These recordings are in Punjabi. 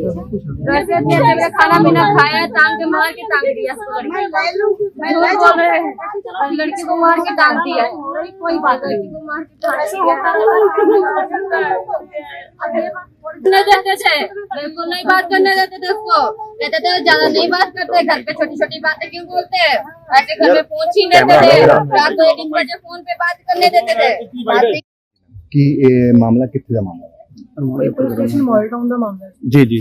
घर से तेल जगह खाना पीना खाया टांग मार के टांग दिया लड़की को मार के टांग दिया कोई बात लड़की को मार के देते थे बिल्कुल नहीं बात करने देते थे उसको कहते थे ज्यादा नहीं बात करते घर पे छोटी छोटी बातें क्यों बोलते हैं ऐसे घर में फोन छीन लेते थे रात को एक बजे फोन पे बात करने देते थे कि मामला कितने का मामला ਜੀ ਜੀ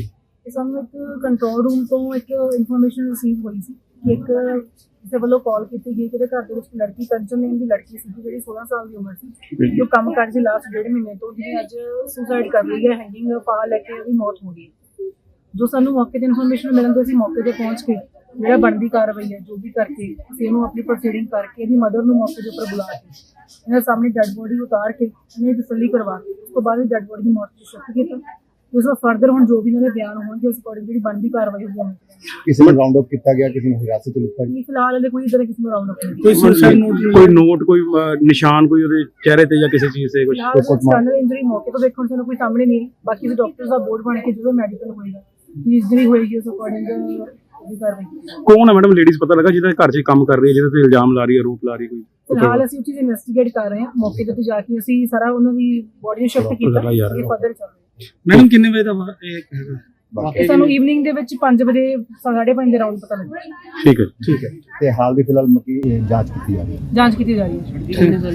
ਇਹ ਸਾਨੂੰ ਇੱਕ ਕੰਟਰੋਲ ਰੂਮ ਤੋਂ ਇੱਕ ਇਨਫੋਰਮੇਸ਼ਨ ਰਿਸੀਵ ਹੋਈ ਸੀ ਕਿ ਇੱਕ ਕਿਸੇ ਵੱਲੋਂ ਕਾਲ ਕੀਤੀ ਗਈ ਕਿ ਉਹਦੇ ਘਰ ਦੇ ਵਿੱਚ ਲੜਕੀ ਕੰਚਨ ਨੇਮ ਦੀ ਲੜਕੀ ਸੀ ਜਿਹੜੀ 16 ਸਾਲ ਦੀ ਉਮਰ ਸੀ। ਜੋ ਕੰਮ ਕਰ ਸੀ ਲਾਸਟ ਡੇਢ ਮਹੀਨੇ ਤੋਂ ਜਿਹਨੇ ਅੱਜ ਸੁਸਾਈਡ ਕਰ ਲਈ ਹੈ ਹੈਂਗਿੰਗ ਫਾਹ ਲੈ ਕੇ ਉਹਦੀ ਮੌਤ ਹੋ ਗਈ ਹੈ। ਜੋ ਸਾਨੂੰ ਮੌਕੇ ਤੇ ਇਨਫੋਰਮੇਸ਼ਨ ਮਿਲਣ ਤੋਂ ਅਸੀਂ ਮੌਕੇ ਤੇ ਪਹੁੰਚ ਕੇ ਜਿਹੜਾ ਬਣਦੀ ਕਾਰਵਾਈ ਹੈ ਜੋ ਵੀ ਕਰਕੇ ਅਸੀਂ ਇਹਨੂੰ ਆਪਣੀ ਪ੍ਰੋਸੀਡਿੰਗ ਕਰਕੇ ਇਹਦੀ ਮਦਰ ਨੂੰ ਮੌਕੇ ਦੇ ਉੱਪਰ ਬੁਲਾ ਕੇ ਇਹਨਾਂ ਸਾਹਮਣੇ ਡੈੱਡ ਬੋਡੀ ਉਤਾਰ ਕੇ ਇਹਨੇ ਤਸੱਲੀ ਕਰਵਾ ਕੇ ਉਸ ਤੋਂ ਬਾਅਦ ਡੈੱਡ ਬੋਡੀ ਦੀ ਮੌਤ ਦੀ ਸ਼ੱਕ ਕੀਤਾ। ਉਸ ਤੋਂ ਫਰਦਰ ਹੁਣ ਜੋ ਵੀ ਇਹਨਾਂ ਦੇ ਬਿਆਨ ਹੋਣਗੇ ਉਸ ਅਕੋਰਡਿੰਗ ਜਿਹੜੀ ਬਣਦੀ ਕਾਰਵਾਈ ਤੇ ਕਿਸੇ ਨੂੰ ਰਾਉਂਡ ਅਪ ਕੀਤਾ ਗਿਆ ਕਿਸੇ ਨੂੰ ਹਿਰਾਸਤ 'ਚ ਲਿੱਤਾ ਗਿਆ? ਫਿਲਹਾਲ ਹਲੇ ਕੋਈ ਇਧਰ ਕਿਸੇ ਨੂੰ ਰਾਉਂਡ ਅਪ ਨਹੀਂ ਕੋਈ ਸਰ ਕੋਈ ਨੋਟ ਕੋਈ ਨਿਸ਼ਾਨ ਕੋਈ ਉਹਦੇ ਚਿਹਰੇ ਤੇ ਜਾਂ ਕਿਸੇ ਚੀਜ਼ ਤੇ ਕੁਝ ਸਟੈਂਡਰ ਇੰਜਰੀ ਮੌਕੇ ਤੋਂ ਦੇਖਣ ਸਾਨੂੰ ਕੋਈ ਸਾਹਮਣੇ ਨਹੀਂ। ਬਾਕੀ ਦੇ ਡਾਕਟਰ ਦਾ ਬੋਰਡ ਬਣ ਕੇ ਜਦੋਂ ਮੈਡੀਕਲ ਹੋਏਗਾ ਵੀ ਇੰਜਰੀ ਹੋਏਗੀ ਉਸ ਅਕੋਰਡਿੰਗ ਕੌਣ ਹੈ ਮੈਡਮ ਲੇਡੀਜ਼ ਪਤਾ ਲੱਗਾ ਜਿਹਦੇ ਘਰ 'ਚ ਕੰਮ ਕਰ ਰਹੀ ਹੈ ਜਿਹਦੇ ਤੇ ਇਲਜ਼ਾਮ ਲਾ ਰਹੀ ਹੈ ਆਰੋਪ ਲਾ ਰਹੀ ਕੋਈ? ਫਿਲਹਾਲ ਅਸੀਂ ਉਹ ਚੀਜ਼ ਇਨਵੈਸਟੀਗੇਟ ਕਰ ਰਹੇ ਹਾਂ। ਮੌਕੇ ਤੇ ਜਾ ਕੇ ਅਸੀਂ ਸਾਰਾ ਉਹਨਾਂ ਦੀ ਬੋਡੀ ਨੂੰ ਸ਼ਿਫਟ ਕੀਤਾ। ਇਹ ਫਰਦਰ ਚੱਲ ਰਿਹਾ। ਮੈਡਮ ਕਿੰਨੇ ਵਜੇ ਦਾ ਵਾ ਇਹ ਹੈਗਾ? ਬਾਕੀ ਸਾਨੂੰ ਈਵਨਿੰਗ ਦੇ ਵਿੱਚ 5 ਵਜੇ 5:30 ਦੇ ਰਾਉਂਡ ਪਤਾ ਲੱਗਾ ਠੀਕ ਹੈ। ਠੀਕ ਹੈ। ਤੇ ਹਾਲ ਦੀ ਫਿਲਹਾਲ ਮਕੀ ਜਾਂਚ ਕੀਤੀ ਜਾ ਰਹੀ ਹੈ। ਜਾਂਚ ਕੀਤੀ ਜਾ ਰਹੀ ਹੈ।